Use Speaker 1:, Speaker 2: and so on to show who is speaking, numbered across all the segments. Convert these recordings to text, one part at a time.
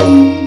Speaker 1: Thank you.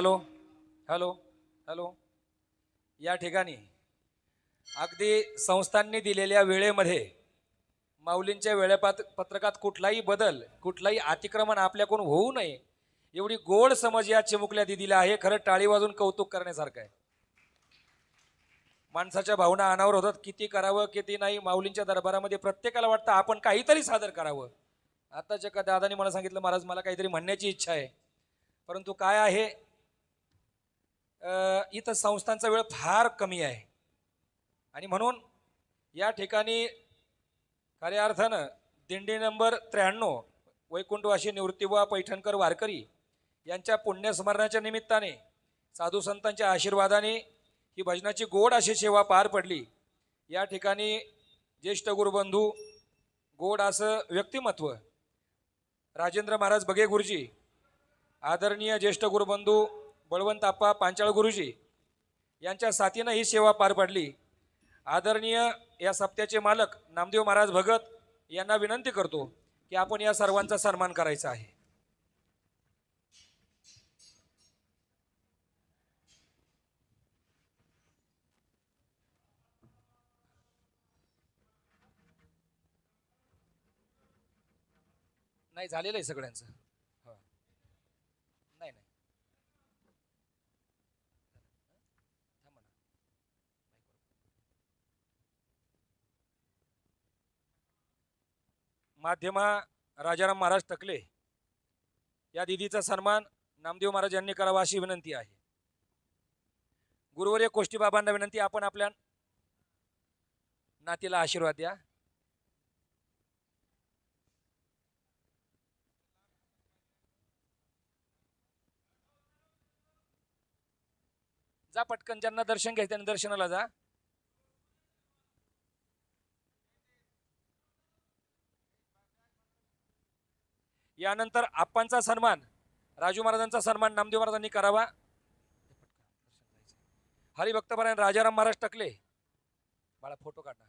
Speaker 1: Hello hello hello. या ठिकाणी अगदी संस्थांनी दिलेल्या वेळेमध्ये माऊलींच्या वेळेपात पत्रकात कुठलाही बदल कुठलाही अतिक्रमण आपल्याकडून होऊ नये एवढी गोड समज या चिमुकल्या दिदीला आहे. खरं टाळी वाजून कौतुक करण्यासारखं आहे. माणसाच्या भावना अनावर होतात किती करावं किती नाही माऊलींच्या दरबारामध्ये प्रत्येकाला वाटतं आपण काहीतरी सादर करावं. आताच्या का दादानी मला सांगितलं महाराज मला काहीतरी म्हणण्याची इच्छा आहे. परंतु काय आहे? इथं संस्थांचा वेळ फार कमी आहे. आणि म्हणून या ठिकाणी खऱ्या अर्थानं दिंडी नंबर त्र्याण्णव वैकुंठवाशी निवृत्तीबुवा पैठणकर वारकरी यांच्या पुण्यस्मरणाच्या निमित्ताने साधू संतांच्या आशीर्वादाने ही भजनाची गोड अशी सेवा पार पडली. या ठिकाणी ज्येष्ठ गुरुबंधू गोड असं व्यक्तिमत्व राजेंद्र महाराज बगे गुरुजी आदरणीय ज्येष्ठ गुरुबंधू बळवंत आप्पा पांचाळ गुरुजी यांच्या साथीनं ही सेवा पार पडली. आदरणीय या सप्त्याचे मालक नामदेव महाराज भगत यांना विनंती करतो की आपण या सर्वांचा सन्मान करायचा आहे. नाही झालेलं आहे सगळ्यांचं हो. नाही नाही थांबा ना. माध्यमा राजाराम महाराज टकले. या दिदीचा सन्मान नामदेव महाराज यांनी करावा अशी विनंती आहे. गुरुवर्य कोष्टीबाबांना विनंती आपण आपल्या नातीला आशीर्वाद द्या. जा पटकन ज्यांना दर्शन घ्यायचं त्यांनी दर्शनाला जा. यानंतर आप्पांचा सन्मान राजू महाराजांचा सन्मान नामदेव महाराजांनी करावा. हरिभक्तपरायण राजाराम महाराज टकले. बाळा फोटो काढणार